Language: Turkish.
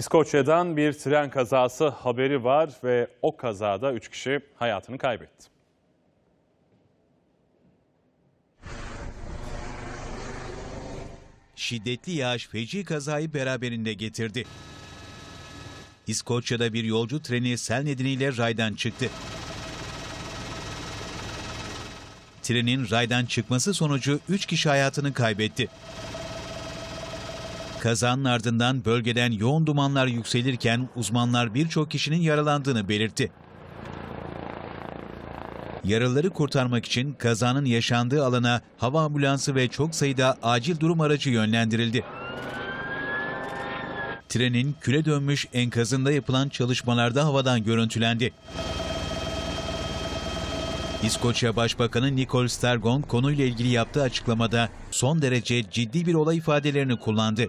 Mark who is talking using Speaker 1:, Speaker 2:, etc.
Speaker 1: İskoçya'dan bir tren kazası haberi var ve o kazada 3 kişi hayatını kaybetti.
Speaker 2: Şiddetli yağış feci kazayı beraberinde getirdi. İskoçya'da bir yolcu treni sel nedeniyle raydan çıktı. Trenin raydan çıkması sonucu 3 kişi hayatını kaybetti. Kazanın ardından bölgeden yoğun dumanlar yükselirken uzmanlar birçok kişinin yaralandığını belirtti. Yaralıları kurtarmak için kazanın yaşandığı alana hava ambulansı ve çok sayıda acil durum aracı yönlendirildi. Trenin küle dönmüş enkazında yapılan çalışmalarda havadan görüntülendi. İskoçya Başbakanı Nicol Sturgeon konuyla ilgili yaptığı açıklamada son derece ciddi bir olay ifadelerini kullandı.